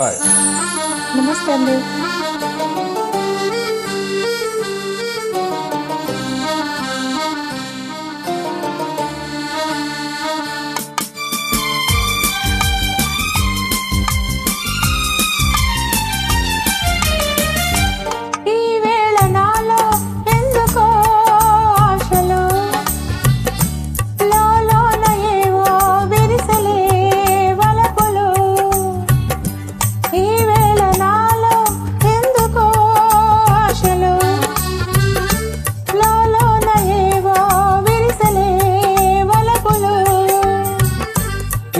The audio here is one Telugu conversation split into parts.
హాయ్ నమస్తే అండి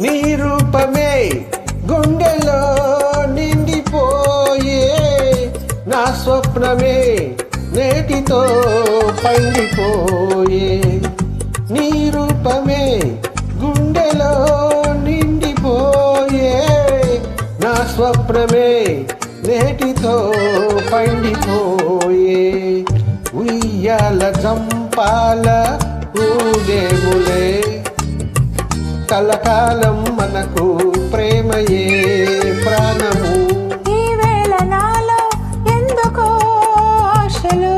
నీ రూపమే గుండెలో నిండిపోయే నా స్వప్నమే నేటితో పండిపోయే. నీ రూపమే గుండెలో నిండిపోయే నా స్వప్నమే నేటితో పండిపోయే. ఉయ్యాల జంపాల ఊగేములే కలకాలం మనకు ప్రేమయే ప్రాణము ఈ వేళ నాలో ఎందుకో ఆశలు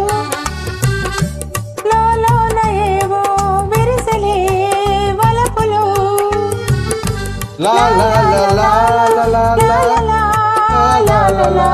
లోలోన ఏవో విరిసలే వలపులు లా లా లా లా లా లా లా లా లా